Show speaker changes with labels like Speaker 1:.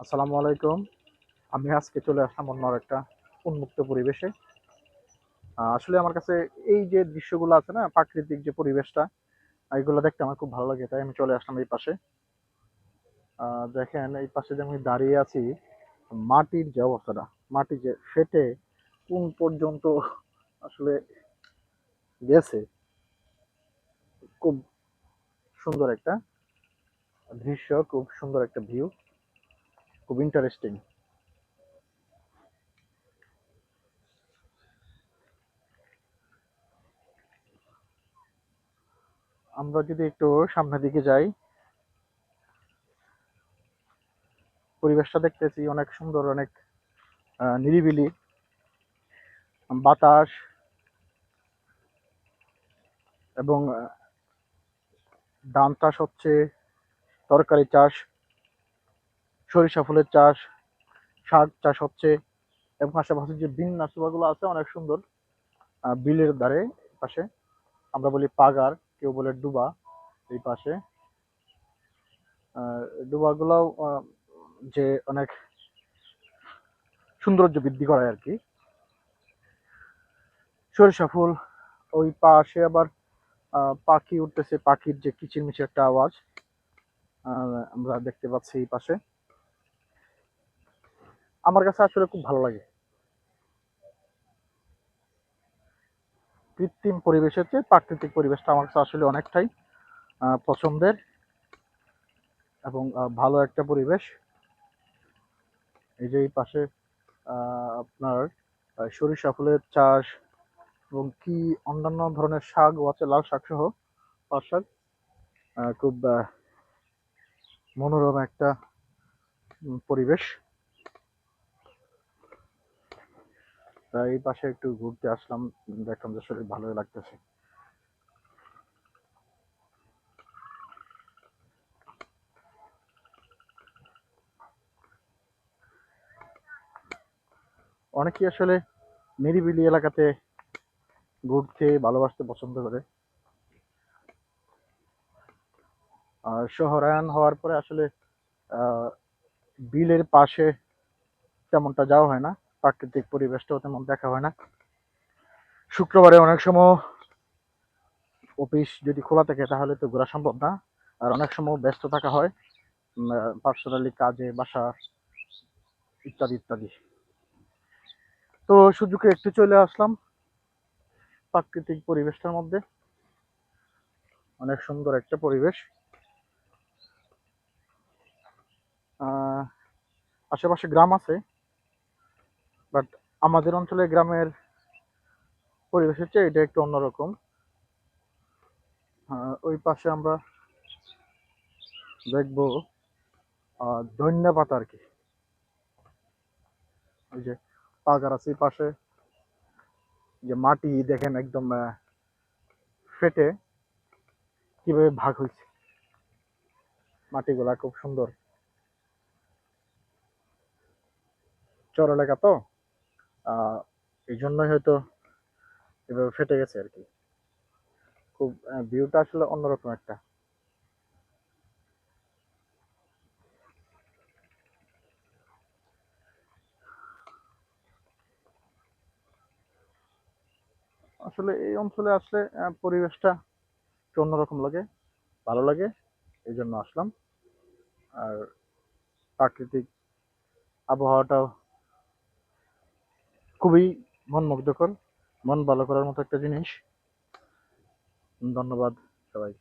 Speaker 1: আসসালামু আলাইকুম। আমি আজকে চলে আসলাম অন্য একটা উন্মুক্ত পরিবেশে। আসলে আমার কাছে এই যে দৃশ্যগুলো আছে না, প্রাকৃতিক যে পরিবেশটা এইগুলো দেখতে আমার খুব ভালো লাগে, তাই আমি চলে আসলাম এই পাশে। দেখেন এই পাশে যে আমি দাঁড়িয়ে আছি, মাটির যে অবস্থাটা, মাটি যে ফেটে কোন পর্যন্ত আসলে গেছে, খুব সুন্দর একটা দৃশ্য, খুব সুন্দর একটা ভিউ খুব ইন্টারেস্টিং আমরা যদি একটু সামনের দিকে যাই, পরিবেশটা দেখতেছি অনেক সুন্দর, অনেক নিরিবিলি, বাতাস, এবং ধান চাষ হচ্ছে তরকারি চাষ। সরিষা ফুলের চাষ, শাক চাষ হচ্ছে এবং আশেপাশে যে বিন্যাসগুলো আছে অনেক সুন্দর বিলের ধারে পাশে। আমরা বলি পাগার, কেউ বলে ডুবা এই পাশে। ডুবাগুলো যে অনেক সৌন্দর্য বৃদ্ধি করে আর কি। সরিষা ফুল, ওই পাশে আবার পাখি উঠতেছে, পাখির যে কিচিরমিচির একটা আওয়াজ আমরা দেখতে পাচ্ছি এই পাশে। আমার কাছে আসলে খুব ভালো লাগে। কৃত্রিম পরিবেশের চেয়ে প্রাকৃতিক পরিবেশটা আমার কাছে আসলে অনেকটাই পছন্দের এবং ভালো একটা পরিবেশ। এই যে এই পাশে আপনার সরিষা ফুলের চাষ এবং কি অন্যান্য ধরনের শাকও আছে, লাল শাক সহ শাক খুব মনোরম একটা পরিবেশ। তাই এই পাশে একটু ঘুরতে আসলাম, দেখলাম যে শরীর ভালোই লাগতেছে। অনেকেই আসলে নিরিবিলি এলাকাতে ঘুরতে ভালোবাসতে পছন্দ করে। আর শহরায়ন হওয়ার পরে আসলে বিলের পাশে তেমনটা যাওয়া হয় না। প্রাকৃতিক পরিবেশটাও তেমন দেখা হয় না। শুক্রবারে অনেক সময় অফিস যদি খোলা থাকে তাহলে তো ঘোরা সম্ভব না। আর অনেক সময় ব্যস্ত থাকা হয় পার্সোনালি কাজে, বাসা, ইত্যাদি ইত্যাদি। তো সুযোগে একটু চলে আসলাম প্রাকৃতিক পরিবেশটার মধ্যে। অনেক সুন্দর একটা পরিবেশ। আশেপাশে গ্রাম আছে। বাট আমাদের অঞ্চলে গ্রামের পরিবেশের চেয়ে এটা একটু অন্যরকম। ওই পাশে আমরা দেখব আহ, ধন্যা পাতা আর কি। ওই যে পাগার আছে পাশে। যে মাটি দেখেন একদম ফেটে কীভাবে ভাগ হয়েছে। মাটিগুলা খুব সুন্দর। চর এলাকা তো? এই জন্যই হয়তো এভাবে ফেটে গেছে আর কি। খুব ভিউটা আসলে অন্যরকম একটা। আসলে এই অঞ্চলে আসলে পরিবেশটা একটু অন্যরকম লাগে, ভালো লাগে, এই জন্য আসলাম। আর প্রাকৃতিক আবহাওয়াটাও খুবই মন মুগ্ধকর মন ভালো করার মতো একটা জিনিস। ধন্যবাদ সবাই